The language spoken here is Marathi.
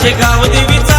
गावाचे गाव देवीच